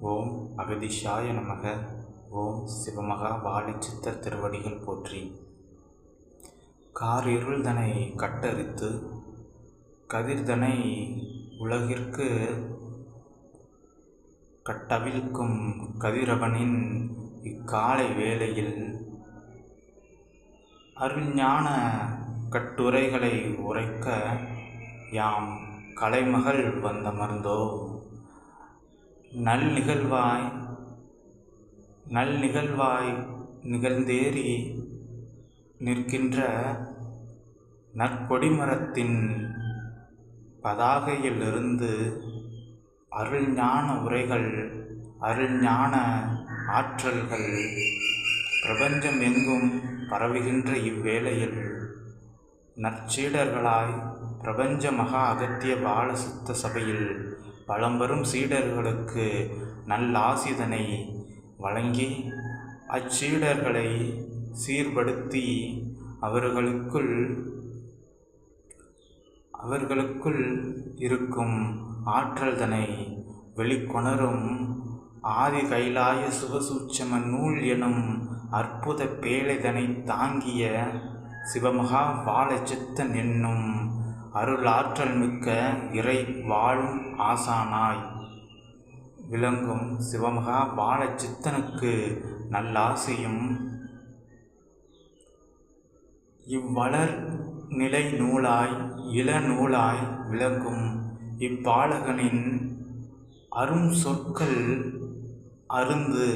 ஓம் அகதிஷாய நமக ஓம் சிவமகா வாலிச்சித்தர் திருவடிகள் போற்றி. காரிருள்தனை கட்டரித்து கதிர்தனை உலகிற்கு கட்டவிழ்க்கும் கதிரவனின் இக்காலை வேளையில் அருள்ஞான கட்டுரைகளை உரைக்க யாம் கலைமகள் வந்தமர்ந்தோ நல் நிகழ்வாய் நல் நிகழ்வாய் நிகழ்ந்தேறி நிற்கின்ற நற்கொடிமரத்தின் பதாகையிலிருந்து அருள்ஞான உரைகள் அருள்ஞான ஆற்றல்கள் பிரபஞ்சம் எங்கும் பரவுகின்ற இவ்வேளையில் நற்சீடர்களாய் பிரபஞ்ச மகா அகத்திய பாலசுத்த சபையில் வளம்பெறும் சீடர்களுக்கு நல்லாசிதனை வழங்கி அச்சீடர்களை சீர்படுத்தி அவர்களுக்குள் அவர்களுக்குள் இருக்கும் ஆற்றல்தனை வெளிக்கொணரும் ஆதி கைலாய சுபசூட்சம நூல் எனும் அற்புத பேழைதனை தாங்கிய சிவமகா வாழச்சித்தன் என்னும் அருளாற்றல் மிக்க இறை வாழும் ஆசானாய். விளங்கும் சிவமகா பாலச்சித்தனுக்கு நல்லாசையும். இவ்வளர் நிலை நூலாய் இளநூலாய் விளங்கும். இப்பாலகனின் அரும் சொற்கள் அருந்து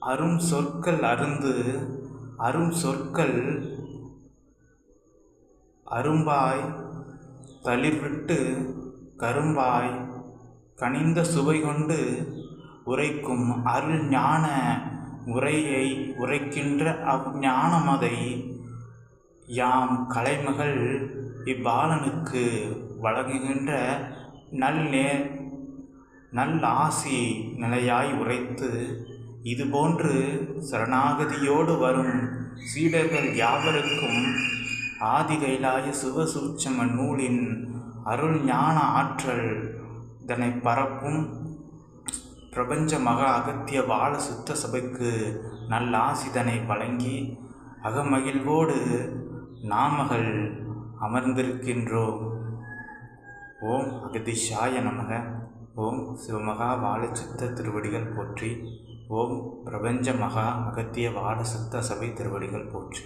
அரும் சொற்கள் அருந்து அரும் சொற்கள் அரும்பாய் தளிர்விட்டு கரும்பாய் கனிந்த சுவை கொண்டு உரைக்கும் அருள் ஞான உரையை உரைக்கின்ற அவ்ஞானமதை யாம் கலைமகள் இப்பாலனுக்கு வழங்குகின்ற நல் நல்லாசி நல் ஆசி நிலையாய் உரைத்து இதுபோன்று சரணாகதியோடு வரும் சீடர்கள் யாவருக்கும் ஆதிகைலாய சிவசூட்சம நூலின் அருள் ஞான ஆற்றல் இதனை பரப்பும் பிரபஞ்ச மகா அகத்திய வாழ சுத்த சபைக்கு நல்லாசிதனை வழங்கி அகமகிழ்வோடு நாமகள் அமர்ந்திருக்கின்றோம். ஓம் அகதிஷாய நமக. ஓம் சிவமகா வாழச்சித்த திருவடிகள் போற்றி. ஓம் பிரபஞ்ச மகா அகத்திய வாழ சுத்த சபை திருவடிகள் போற்றி.